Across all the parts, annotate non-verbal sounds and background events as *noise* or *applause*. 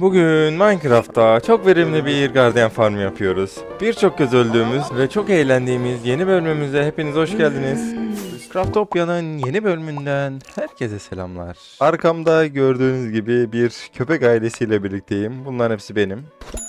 Bugün Minecraft'ta çok verimli bir gardiyan farmı yapıyoruz. Birçok kez öldüğümüz ve çok eğlendiğimiz yeni bölümümüze hepiniz hoş geldiniz. Craftopya'nın yeni bölümünden herkese selamlar. Arkamda gördüğünüz gibi bir köpek ailesiyle birlikteyim. Bunların hepsi benim.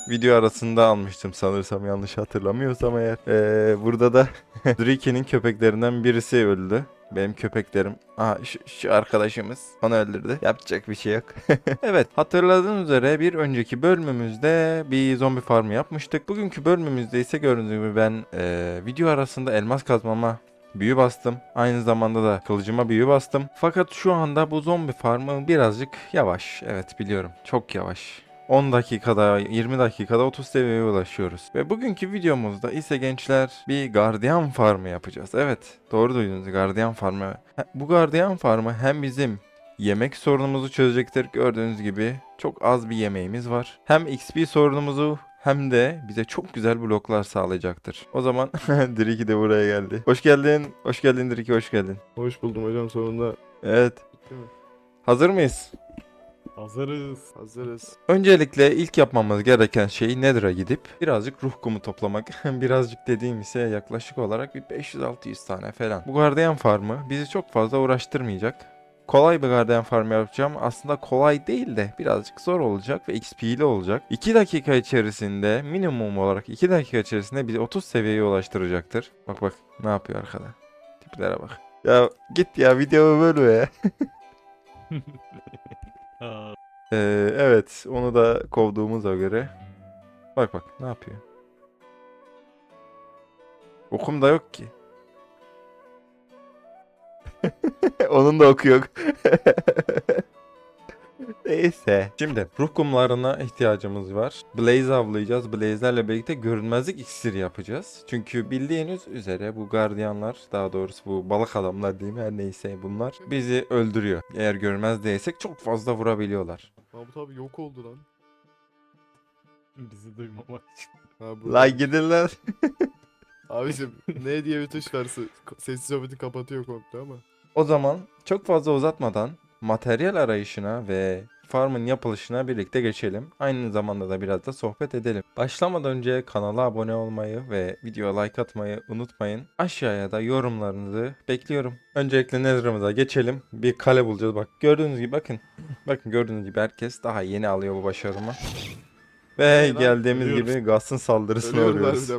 Video arasında almıştım sanırsam yanlış hatırlamıyorsam eğer. Ee, burada da *laughs* Drake'nin köpeklerinden birisi öldü. Benim köpeklerim. Aha şu, şu arkadaşımız onu öldürdü. Yapacak bir şey yok. *laughs* evet hatırladığınız üzere bir önceki bölümümüzde bir zombi farmı yapmıştık. Bugünkü bölümümüzde ise gördüğünüz gibi ben e, video arasında elmas kazmama büyü bastım. Aynı zamanda da kılıcıma büyü bastım. Fakat şu anda bu zombi farmı birazcık yavaş. Evet biliyorum çok yavaş. 10 dakikada, 20 dakikada 30 seviyeye ulaşıyoruz. Ve bugünkü videomuzda ise gençler bir gardiyan farmı yapacağız. Evet, doğru duydunuz gardiyan farmı. Bu gardiyan farmı hem bizim yemek sorunumuzu çözecektir. Gördüğünüz gibi çok az bir yemeğimiz var. Hem XP sorunumuzu hem de bize çok güzel bloklar sağlayacaktır. O zaman *laughs* Driki de buraya geldi. Hoş geldin. Hoş geldin Driki, hoş geldin. Hoş buldum hocam sonunda. Evet. Hazır mıyız? Hazırız. Hazırız. Öncelikle ilk yapmamız gereken şey Nether'a gidip birazcık ruh kumu toplamak. *laughs* birazcık dediğim ise yaklaşık olarak bir 500-600 tane falan. Bu gardiyan farmı bizi çok fazla uğraştırmayacak. Kolay bir gardiyan farmı yapacağım. Aslında kolay değil de birazcık zor olacak ve XP'li olacak. 2 dakika içerisinde minimum olarak 2 dakika içerisinde bizi 30 seviyeye ulaştıracaktır. Bak bak ne yapıyor arkada. Tiplere bak. Ya git ya videomu bölme ya. *laughs* Ee, evet, onu da kovduğumuza göre. Bak bak, ne yapıyor? Okum da yok ki. *laughs* Onun da oku yok. *laughs* Neyse. Şimdi ruh kumlarına ihtiyacımız var. Blaze avlayacağız. Blaze'lerle birlikte görünmezlik iksiri yapacağız. Çünkü bildiğiniz üzere bu gardiyanlar, daha doğrusu bu balık adamlar diyeyim her neyse bunlar bizi öldürüyor. Eğer görünmez değilsek çok fazla vurabiliyorlar. Mahmut abi yok oldu lan. bizi duymamak için. Ha, burada. Lan gidin lan. *laughs* Abicim ne diye bir tuş varsa sessiz sohbeti kapatıyor komple ama. O zaman çok fazla uzatmadan materyal arayışına ve farmın yapılışına birlikte geçelim. Aynı zamanda da biraz da sohbet edelim. Başlamadan önce kanala abone olmayı ve videoya like atmayı unutmayın. Aşağıya da yorumlarınızı bekliyorum. Öncelikle Nether'ımıza geçelim. Bir kale bulacağız. Bak gördüğünüz gibi bakın. Bakın gördüğünüz gibi herkes daha yeni alıyor bu başarımı. Ve lan? geldiğimiz Ölüyoruz. gibi Gast'ın saldırısına uğruyoruz.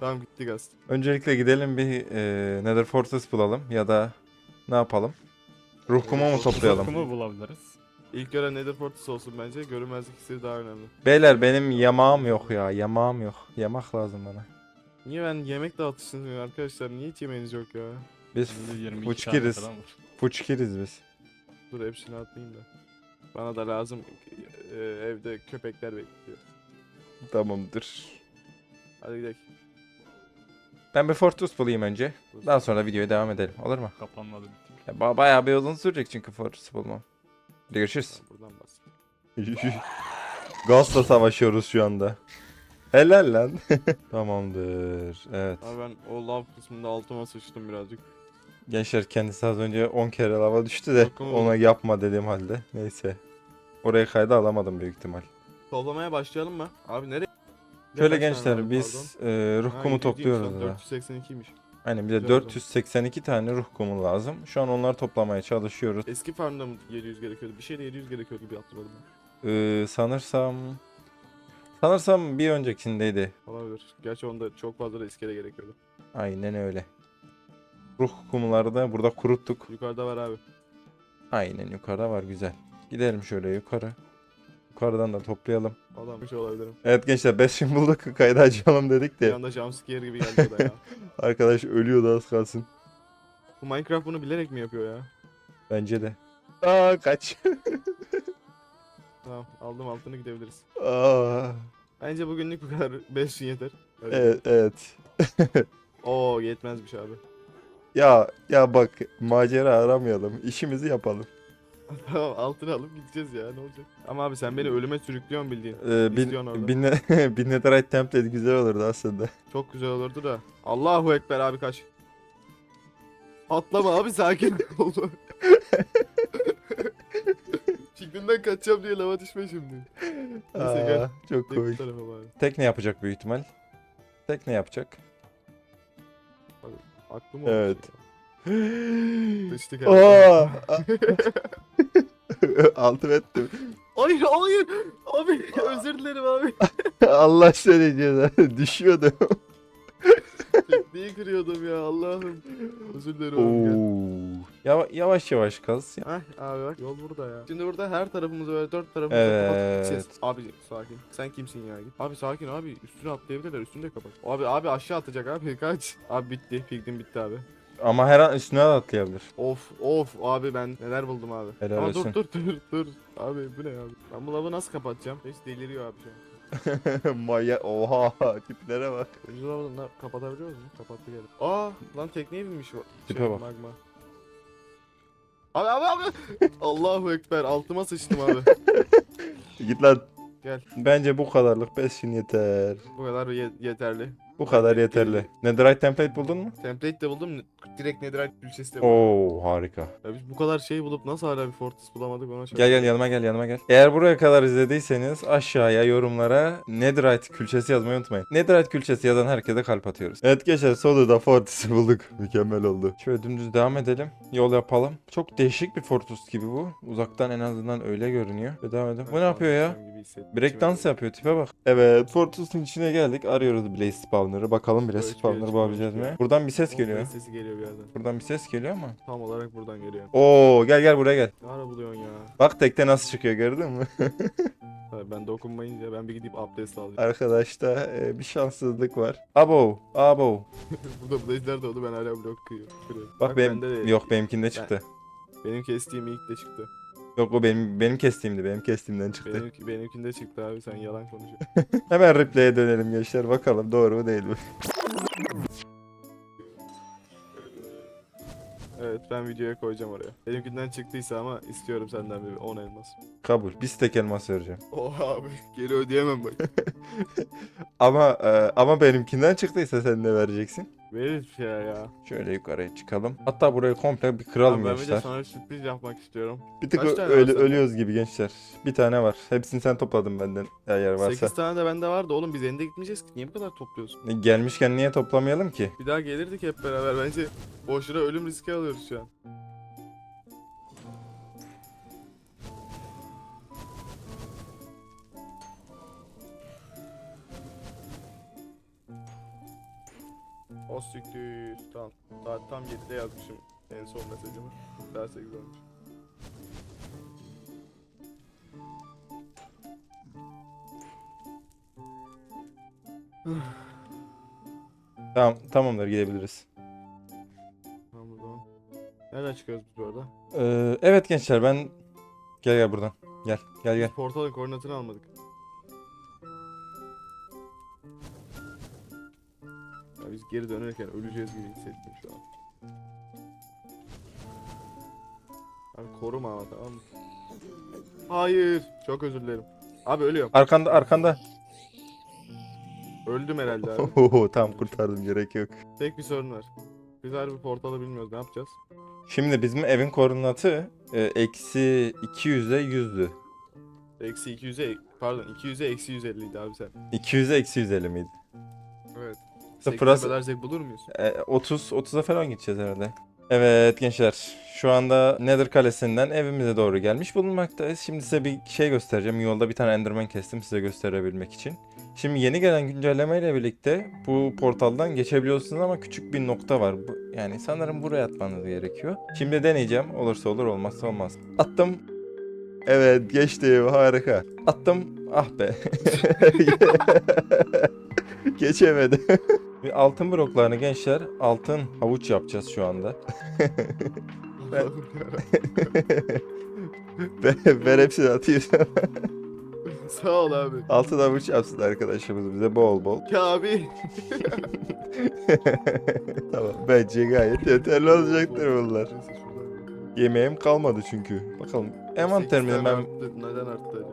Tamam gitti gaz. Öncelikle gidelim bir e, Nether Fortress bulalım ya da ne yapalım? Ruh kumu mu toplayalım? Korkumu bulabiliriz. İlk gören Nether Fortress olsun bence. Görünmezlik iksiri daha önemli. Beyler benim yamağım yok ya. Yamağım yok. Yamak lazım bana. Niye ben yemek dağıtışını arkadaşlar? Niye hiç yemeğiniz yok ya? Biz Şimdi 22 fuçkiriz. tane falan var. fuçkiriz biz. Dur hepsini atlayayım da. Bana da lazım. Ee, evde köpekler bekliyor. Tamamdır. Hadi gidelim. Ben bir Fortress bulayım önce. Daha sonra videoya devam edelim. Olur mu? Kapanmadı bittik. Ya, ba- bayağı bir uzun sürecek çünkü Fortress bulmam. Hadi görüşürüz. Buradan bas. *laughs* Gazla savaşıyoruz şu anda. Helal lan. *laughs* Tamamdır. Evet. Abi ben o lav kısmında altıma sıçtım birazcık. Gençler kendisi az önce 10 kere lava düştü de Bakın ona oğlum. yapma dediğim halde. Neyse. Oraya kayda alamadım büyük ihtimal. Toplamaya başlayalım mı? Abi nereye? Şöyle gençler biz e, ruh? Ha, kumu 700 topluyoruz lan, da. 482'ymiş. Aynen bize Güzel o zaman. 482 tane ruh kumu lazım. Şu an onları toplamaya çalışıyoruz. Eski farmda mı 700 gerekiyordu? Bir şeyde 700 gerekiyordu gibi hatırladım ben. Ee, sanırsam sanırsam bir öncekindeydi. Olabilir. Gerçi onda çok fazla da iskele gerekiyordu. Aynen öyle. Ruh kumları da burada kuruttuk. Yukarıda var abi. Aynen yukarıda var güzel. Gidelim şöyle yukarı. Yukarıdan da toplayalım. Adammış olabilirim. Evet gençler 5 gün bulduk kaydı açalım dedik Bir de. anda jumpscare gibi geldi o da ya. *laughs* Arkadaş ölüyordu az kalsın. Bu Minecraft bunu bilerek mi yapıyor ya? Bence de. Aa kaç. *laughs* Tamam aldım altını gidebiliriz. Aa. Bence bugünlük bu kadar *laughs* 5 yeter. Öyle. Evet evet. Oo yetmezmiş abi. Ya ya bak macera aramayalım. İşimizi yapalım. *laughs* tamam altını alıp gideceğiz ya ne olacak? Ama abi sen beni ölüme sürüklüyorsun bildiğin. Ee, orada. bin, bin, bin netherite template güzel olurdu aslında. Çok güzel olurdu da. Allahu Ekber abi kaç. Atlama abi sakin *laughs* ol. *laughs* Dibinden kaçacağım diye lava düşme şimdi. Neyse gel. Aa, çok Tek bu komik. Tekne yapacak büyük ihtimal. Tekne yapacak. Aklım Evet. ya. Sıçtık abi. Oo! Altı ettim. Hayır hayır. Abi özür dilerim abi. *laughs* Allah seni cezanı *laughs* düşüyordu. Tekneyi kırıyordum ya Allah'ım. Özür dilerim abi. Yava- yavaş yavaş kaz. Heh abi bak yol burada ya. Şimdi burada her tarafımızı böyle dört tarafımızı Evet. kapatıp. Abi sakin. Sen kimsin ya? Abi sakin abi. Üstüne atlayabilirler. Üstünü de kapat. Abi abi aşağı atacak abi. *laughs* Kaç. Abi bitti. Pigdim bitti abi. Ama her an üstüne de atlayabilir. Of of abi ben neler buldum abi. Helal Aa, olsun. dur dur dur dur. Abi bu ne abi? Ben bu lavı nasıl kapatacağım? Hiç deliriyor abi şu an. *laughs* Maya oha tiplere bak. Önce lavı kapatabiliyor musun? Kapattı geri. Aa lan tekneye binmiş o. Tipe şey, bak. Magma. Abi abi abi. *laughs* Allahu ekber altıma sıçtım abi. Git lan. Gel. Bence bu kadarlık besin yeter. Bu kadar ye- yeterli. Bu kadar yeterli. Netherite template buldun mu? Template de buldum. Direkt netherite külçesi de buldum. Oo harika. Ya biz bu kadar şey bulup nasıl hala bir fortress bulamadık ona şaşırdım. Gel gel yanıma gel yanıma gel. Eğer buraya kadar izlediyseniz aşağıya yorumlara Netherite külçesi yazmayı unutmayın. Netherite külçesi yazan herkese kalp atıyoruz. Evet gençler sonunda Fortress'i bulduk. *laughs* Mükemmel oldu. Şöyle dümdüz devam edelim. Yol yapalım. Çok değişik bir Fortress gibi bu. Uzaktan en azından öyle görünüyor. Şöyle devam edelim. Bu ne yapıyor ya? Gibi hissettim. Break dans yapıyor tipe bak. Evet Fortress'ın içine geldik. Arıyoruz Blaze spawner'ı. Bakalım bile Böyle spawner çıkıyor, bulabileceğiz mi? Buradan bir ses Oh, geliyor. ses Sesi geliyor bir yerden. Buradan bir ses geliyor ama. Tam olarak buradan geliyor. Oo gel gel buraya gel. Ne ara buluyorsun ya? Bak tekte nasıl çıkıyor gördün mü? *laughs* Tabii ben dokunmayınca ben bir gidip abdest alacağım. Arkadaşta e, bir şanssızlık var. Abo, abo. *laughs* Burada blaze'ler de oldu ben hala blok kırıyorum. Bak, benim bende de- yok benimkinde çıktı. Benim kestiğim ilk de çıktı. Yok o benim benim kestiğimdi. Benim kestiğimden çıktı. Benimki, benimkinde çıktı abi sen yalan konuşuyorsun. *laughs* Hemen replay'e dönelim gençler. Bakalım doğru mu değil mi? evet ben videoya koyacağım oraya. Benimkinden çıktıysa ama istiyorum senden bir 10 elmas. Kabul. Bir tek elmas vereceğim. Oha abi geri ödeyemem bak. *laughs* Ama e, ama benimkinden çıktıysa sen ne vereceksin? Veririz bir şeyler ya. Şöyle yukarıya çıkalım. Hatta burayı komple bir kıralım ben bir de gençler. sana sürpriz yapmak istiyorum. Bir tık Kaç ö- tane var öyle, sende? ölüyoruz gibi gençler. Bir tane var. Hepsini sen topladın benden eğer varsa. 8 tane de bende vardı oğlum biz ende gitmeyeceğiz ki. Niye bu kadar topluyorsun? E, Gelmişken niye toplamayalım ki? Bir daha gelirdik hep beraber bence boşuna ölüm riski alıyoruz şu an. O siktir. Tamam. Saat tam 7'de yazmışım en son mesajımı. Daha 8 olmuş. Tamam tamamdır gidebiliriz. Tamam o zaman. Nereden çıkıyoruz biz bu arada? Ee, evet gençler ben gel gel buradan. Gel gel gel. Portalın koordinatını almadık. Geri dönerken öleceğiz gibi hissettim şu an. Abi koruma ama tamam mı? Hayır. Çok özür dilerim. Abi ölüyorum. Arkanda arkanda. Öldüm herhalde abi. *laughs* Oho tamam kurtardım gerek yok. Tek bir sorun var. Biz harbi portalı bilmiyoruz. Ne yapacağız? Şimdi bizim evin koordinatı e, eksi 200'e 100'dü. Eksi 200'e pardon 200'e eksi 150 idi abi sen. 200'e eksi 150 miydi? Sıfıra bölersek bulur muyuz? e, 30 30'a falan gideceğiz herhalde. Evet gençler şu anda Nether Kalesi'nden evimize doğru gelmiş bulunmaktayız. Şimdi size bir şey göstereceğim. Yolda bir tane Enderman kestim size gösterebilmek için. Şimdi yeni gelen güncelleme ile birlikte bu portaldan geçebiliyorsunuz ama küçük bir nokta var. Bu, yani sanırım buraya atmanız gerekiyor. Şimdi deneyeceğim. Olursa olur olmazsa olmaz. Attım. Evet geçtim harika. Attım. Ah be. *laughs* *laughs* Geçemedim. *laughs* Bir altın bloklarını gençler altın havuç yapacağız şu anda. *laughs* Ben- *laughs* ben, ben hepsini atayım sana. *laughs* Sağ ol abi. Altın havuç yapsın arkadaşımız bize bol bol. Ya abi. tamam bence gayet yeterli olacaktır bunlar. Yemeğim kalmadı çünkü. Bakalım envanterimi ben, arttı. Neden arttı?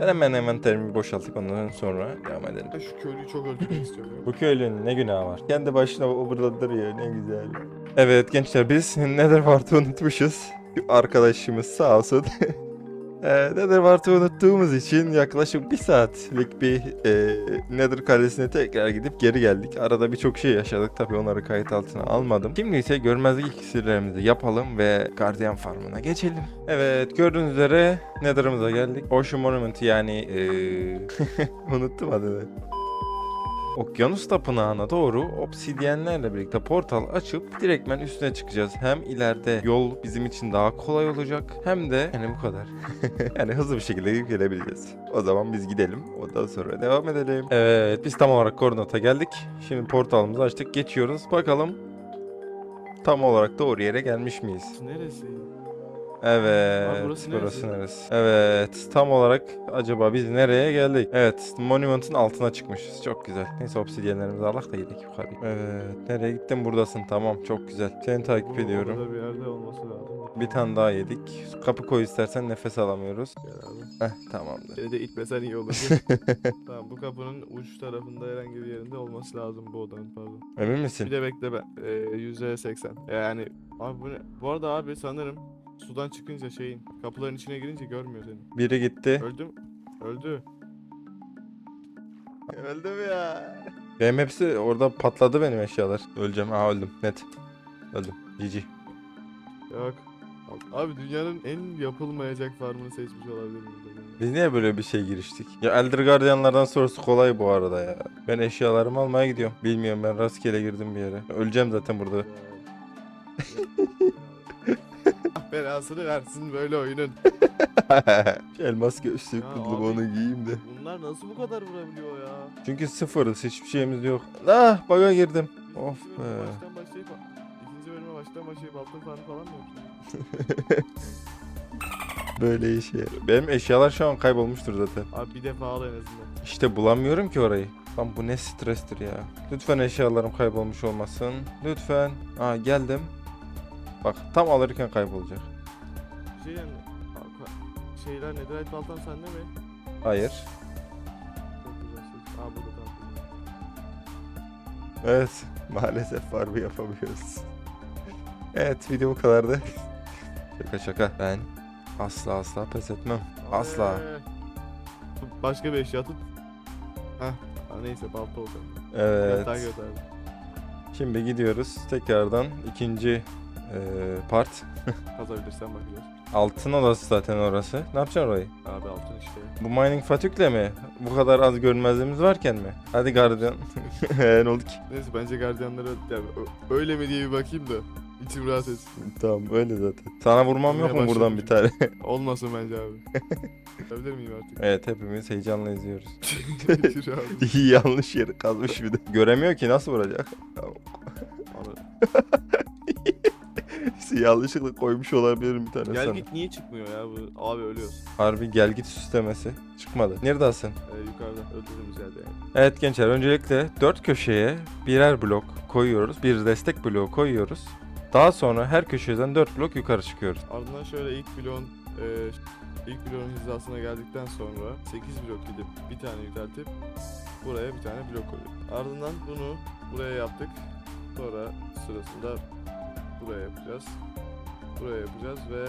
Ben hemen envanterimi boşaltıp ondan sonra devam edelim. Ben şu köylüyü çok öldürmek istiyorum. Bu köylünün ne günahı var? Kendi başına o burada duruyor ne güzel. Evet gençler biz Nether Wart'ı unutmuşuz. Arkadaşımız sağ olsun. *laughs* Ee, Netherwart'ı unuttuğumuz için yaklaşık bir saatlik bir e, Nether kalesine tekrar gidip geri geldik. Arada birçok şey yaşadık tabii onları kayıt altına almadım. Şimdi ise görmezlik iksirlerimizi yapalım ve Guardian Farm'ına geçelim. Evet gördüğünüz üzere Nether'ımıza geldik. Ocean Monument yani e, *laughs* unuttum adını. Okyanus Tapınağı'na doğru obsidyenlerle birlikte portal açıp direktmen üstüne çıkacağız. Hem ileride yol bizim için daha kolay olacak hem de yani bu kadar. *laughs* yani hızlı bir şekilde gelebileceğiz. O zaman biz gidelim. Ondan sonra devam edelim. Evet biz tam olarak koordinata geldik. Şimdi portalımızı açtık. Geçiyoruz. Bakalım tam olarak doğru yere gelmiş miyiz? Neresi? Evet. Abi burası burası neresi? neresi? Evet. Tam olarak acaba biz nereye geldik? Evet. Monument'ın altına çıkmışız. Çok güzel. Neyse obsidyenlerimizi alak da gidelim yukarı. Evet. Nereye gittin? Buradasın. Tamam. Çok güzel. Seni takip Bu ediyorum. Burada bir yerde olması lazım. Bir tane daha yedik. Kapı koy istersen nefes alamıyoruz. Gel abi. Heh tamamdır. Seni de itmesen iyi olur. *laughs* tamam bu kapının uç tarafında herhangi bir yerinde olması lazım bu odanın pardon. Emin Bir misin? de bekle ben. Ee, yüzde seksen. Yani abi bu ne? Bu arada abi sanırım sudan çıkınca şeyin kapıların içine girince görmüyor seni. Biri gitti. Öldüm. Öldü. Öldüm ya. Benim hepsi orada patladı benim eşyalar. Öleceğim. Aa öldüm. Net. Öldüm. GG. Yok. Abi dünyanın en yapılmayacak farmını seçmiş olabilir miyiz? Biz niye böyle bir şey giriştik? Ya Elder Guardianlardan sonrası kolay bu arada ya. Ben eşyalarımı almaya gidiyorum. Bilmiyorum ben rastgele girdim bir yere. Öleceğim zaten burada. Ah Belasını versin böyle oyunun. *laughs* Elmas göğüslük Ya abi. onu giyeyim de. Bunlar nasıl bu kadar vurabiliyor ya? Çünkü sıfırız hiçbir şeyimiz yok. Ah baga girdim. Of ikinci bölüme be. Baştan başlayıp ikinci bölüme baştan başlayıp altın farmı falan mı yapacağız? *laughs* Böyle iş ya. Benim eşyalar şu an kaybolmuştur zaten. Abi bir defa al en azından. İşte bulamıyorum ki orayı. Lan bu ne strestir ya. Lütfen eşyalarım kaybolmuş olmasın. Lütfen. Aa geldim. Bak tam alırken kaybolacak. Şey ka- Şeyler netherite baltan sende mi? Hayır. Çok güzel şey. Aa burada tamam. Evet. Maalesef var bir yapamıyoruz. Evet video bu kadardı. şaka şaka. Ben asla asla pes etmem. Asla. Başka bir eşya tut. Aa, neyse balta oldu. Evet. Şimdi gidiyoruz. Tekrardan ikinci eee, part. *laughs* Kazabilirsen bakacağız. Altın odası zaten orası. Ne yapacaksın orayı? Abi altın işte. Bu mining fatükle mi? Bu kadar az görünmezliğimiz varken mi? Hadi gardiyan. *laughs* ne oldu ki? Neyse bence gardiyanlara yani ö- öyle mi diye bir bakayım da içim rahat etsin. Tamam öyle zaten. Sana vurmam yok mu buradan bir tane? *laughs* Olmasın bence abi. Yapabilir miyim artık? evet hepimiz heyecanla izliyoruz. İyi yanlış yeri kazmış bir de. Göremiyor ki nasıl vuracak? Abi, *laughs* Yanlışlıkla koymuş olabilirim bir tane Gel sana. git niye çıkmıyor ya bu? Abi ölüyoruz. Harbi gel git süslemesi. Çıkmadı. Neredesin? Ee, yukarıda öldürdüğümüz yerde yani. Evet gençler öncelikle dört köşeye birer blok koyuyoruz. Bir destek bloğu koyuyoruz. Daha sonra her köşeden 4 blok yukarı çıkıyoruz. Ardından şöyle ilk bloğun e, ilk bloğun hizasına geldikten sonra 8 blok gidip bir tane yükseltip buraya bir tane blok koyuyoruz. Ardından bunu buraya yaptık. Sonra sırasında buraya yapacağız. Buraya yapacağız ve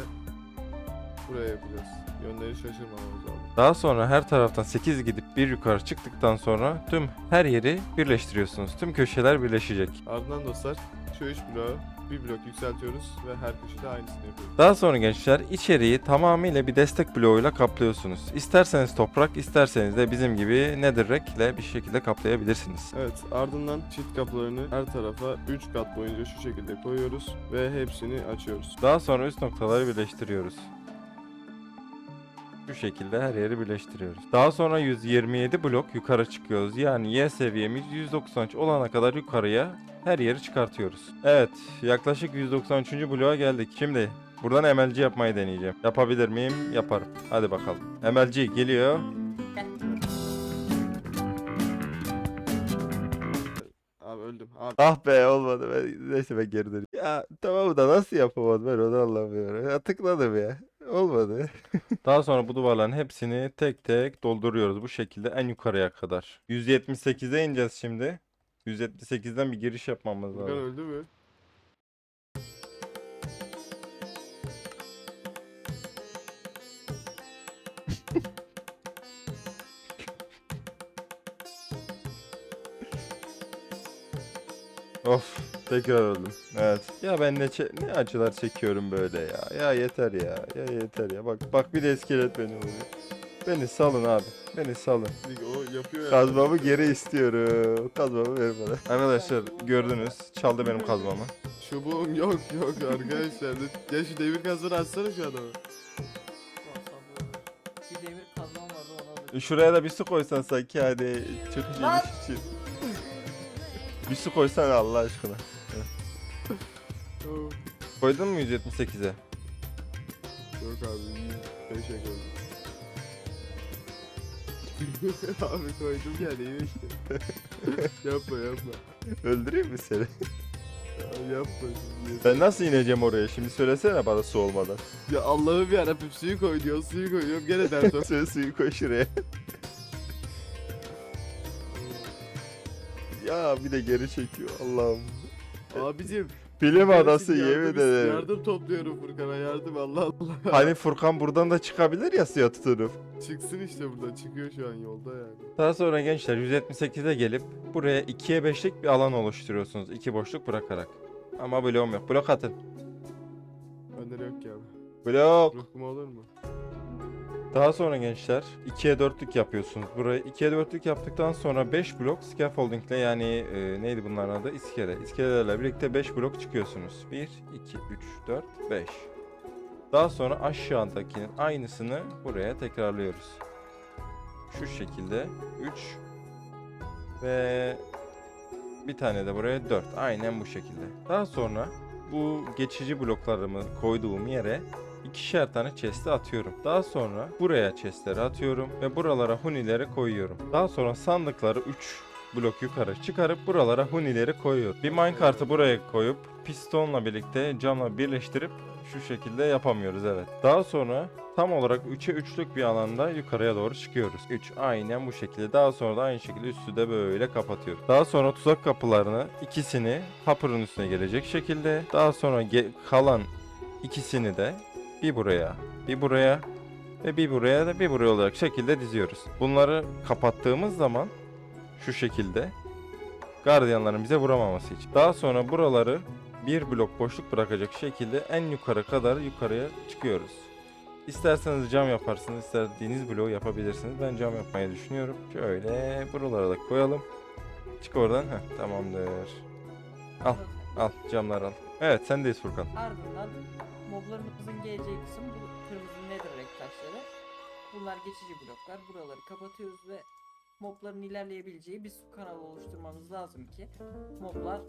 buraya yapacağız. Yönleri şaşırmamamız lazım. Daha sonra her taraftan 8 gidip bir yukarı çıktıktan sonra tüm her yeri birleştiriyorsunuz. Tüm köşeler birleşecek. Ardından dostlar şu 3 bloğu bir blok yükseltiyoruz ve her köşede aynısını yapıyoruz. Daha sonra gençler içeriği tamamıyla bir destek bloğuyla kaplıyorsunuz. İsterseniz toprak, isterseniz de bizim gibi netherrack ile bir şekilde kaplayabilirsiniz. Evet ardından çift kapılarını her tarafa 3 kat boyunca şu şekilde koyuyoruz ve hepsini açıyoruz. Daha sonra üst noktaları birleştiriyoruz. Şu şekilde her yeri birleştiriyoruz. Daha sonra 127 blok yukarı çıkıyoruz. Yani Y seviyemiz 193 olana kadar yukarıya her yeri çıkartıyoruz. Evet yaklaşık 193. bloğa geldik. Şimdi buradan MLG yapmayı deneyeceğim. Yapabilir miyim? Yaparım. Hadi bakalım. MLG geliyor. Abi öldüm. Abi Ah be olmadı. Ben, neyse ben geri döneyim. Ya tamam da nasıl yapamadım ben onu anlamıyorum. Ya tıkladım ya. Olmadı. *laughs* Daha sonra bu duvarların hepsini tek tek dolduruyoruz bu şekilde en yukarıya kadar. 178'e ineceğiz şimdi. 178'den bir giriş yapmamız Furkan lazım. öldü mü? Of tekrar öldüm. Evet. Ya ben ne, çe- ne acılar çekiyorum böyle ya. Ya yeter ya. Ya yeter ya. Bak bak bir de iskelet beni vuruyor. Beni salın abi. Beni salın. O yapıyor ya. Kazmamı geri istiyorum. Kazmamı ver bana. Arkadaşlar gördünüz. Çaldı benim kazmamı. Çubuğum yok yok arkadaşlar. Ya şu demir kazmanı atsana şu adama. Bir demir kazmam vardı onu alırım. Şuraya da bir su koysan sanki hani çok iyi Lan! Bir su koysan Allah aşkına. Koydun mu 178'e? Yok abi. Teşekkür ederim. *laughs* abi koydum ya değil mi işte. yapma yapma. Öldüreyim mi seni? Ya, yapma şimdi. Ben nasıl ineceğim oraya? Şimdi söylesene bana su olmadan. Ya Allah'ım yarabbim suyu koy diyor suyu koyuyorum gene dert. *laughs* Sen suyu koy şuraya. Ya bir de geri çekiyor Allah'ım. Abicim. Bilim adası yemin yardım- ederim. Yardım topluyorum Furkan'a yardım Allah Allah. *laughs* Hani Furkan buradan da çıkabilir ya suya tutunup. Çıksın işte buradan çıkıyor şu an yolda yani. Daha sonra gençler 178'e gelip buraya 2'ye 5'lik bir alan oluşturuyorsunuz. iki boşluk bırakarak. Ama bloğum yok. Blok atın. Bende yok ya. Blok. Ruhum olur mu? Daha sonra gençler 2'ye 4'lük yapıyorsunuz. Burayı 2'ye 4'lük yaptıktan sonra 5 blok scaffolding ile yani e, neydi bunların adı? İskele. İskelelerle birlikte 5 blok çıkıyorsunuz. 1, 2, 3, 4, 5. Daha sonra aşağıdakinin aynısını buraya tekrarlıyoruz. Şu şekilde 3 ve bir tane de buraya 4. Aynen bu şekilde. Daha sonra bu geçici bloklarımı koyduğum yere ikişer tane chest'e atıyorum. Daha sonra buraya chest'leri atıyorum ve buralara hunileri koyuyorum. Daha sonra sandıkları 3 blok yukarı çıkarıp buralara hunileri koyuyorum. Bir minecart'ı buraya koyup pistonla birlikte camla birleştirip şu şekilde yapamıyoruz evet. Daha sonra tam olarak 3'e 3'lük bir alanda yukarıya doğru çıkıyoruz. 3 aynen bu şekilde. Daha sonra da aynı şekilde üstü de böyle kapatıyoruz. Daha sonra tuzak kapılarını ikisini hopper'ın üstüne gelecek şekilde. Daha sonra ge- kalan ikisini de bir buraya, bir buraya ve bir buraya da bir buraya olarak şekilde diziyoruz. Bunları kapattığımız zaman şu şekilde gardiyanların bize vuramaması için. Daha sonra buraları bir blok boşluk bırakacak şekilde en yukarı kadar yukarıya çıkıyoruz. İsterseniz cam yaparsınız, istediğiniz bloğu yapabilirsiniz. Ben cam yapmayı düşünüyorum. Şöyle buralara da koyalım. Çık oradan. Heh, tamamdır. Al. Al camları al. Evet sendeyiz Furkan. Ardından moblarımızın geleceği kısım bu kırmızı netherrack taşları. Bunlar geçici bloklar. Buraları kapatıyoruz ve mobların ilerleyebileceği bir su kanalı oluşturmamız lazım ki moblar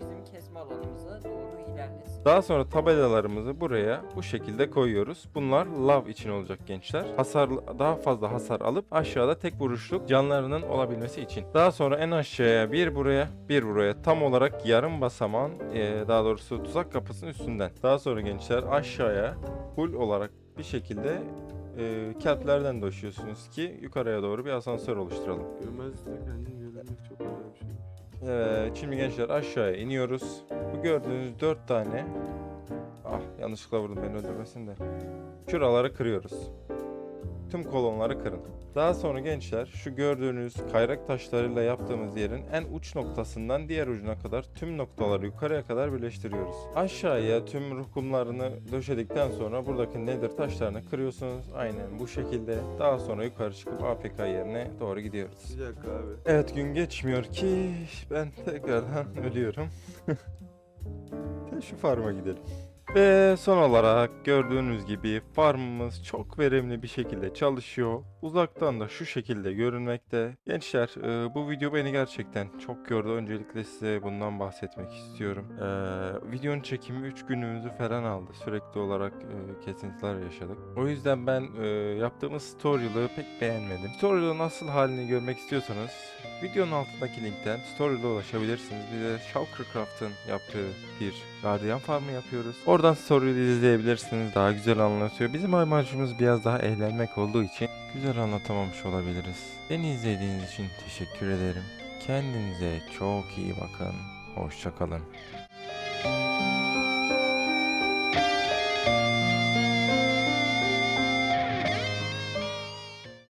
bizim kesme alanımıza doğru ilerlesin. Daha sonra tabelalarımızı buraya bu şekilde koyuyoruz. Bunlar lav için olacak gençler. Hasar daha fazla hasar alıp aşağıda tek vuruşluk canlarının olabilmesi için. Daha sonra en aşağıya bir buraya bir buraya tam olarak yarım basaman daha doğrusu tuzak kapısının üstünden. Daha sonra gençler aşağıya full olarak bir şekilde e, kelplerden döşüyorsunuz ki yukarıya doğru bir asansör oluşturalım. Görmezlikte kendini görmek çok önemli bir şey. Evet, şimdi gençler aşağıya iniyoruz. Bu gördüğünüz dört tane... Ah yanlışlıkla vurdum beni öldürmesin de. Şuraları kırıyoruz. Tüm kolonları kırın. Daha sonra gençler şu gördüğünüz kayrak taşlarıyla yaptığımız yerin en uç noktasından diğer ucuna kadar tüm noktaları yukarıya kadar birleştiriyoruz. Aşağıya tüm rukumlarını döşedikten sonra buradaki nether taşlarını kırıyorsunuz. Aynen bu şekilde. Daha sonra yukarı çıkıp APK yerine doğru gidiyoruz. Bir dakika abi. Evet gün geçmiyor ki ben tekrardan *laughs* ölüyorum. *laughs* Şu farma gidelim. Ve son olarak gördüğünüz gibi farmımız çok verimli bir şekilde çalışıyor. Uzaktan da şu şekilde görünmekte. Gençler e, bu video beni gerçekten çok yordu. Öncelikle size bundan bahsetmek istiyorum. E, videonun çekimi 3 günümüzü falan aldı. Sürekli olarak e, kesintiler yaşadık. O yüzden ben yaptığımız story'lığı pek beğenmedim. Story'lığın nasıl halini görmek istiyorsanız videonun altındaki linkten story'la ulaşabilirsiniz. Bir de Shulkercraft'ın yaptığı bir gardiyan farmı yapıyoruz. Oradan story'li izleyebilirsiniz. Daha güzel anlatıyor. Bizim amacımız biraz daha eğlenmek olduğu için güzel anlatamamış olabiliriz. Beni izlediğiniz için teşekkür ederim. Kendinize çok iyi bakın. Hoşçakalın.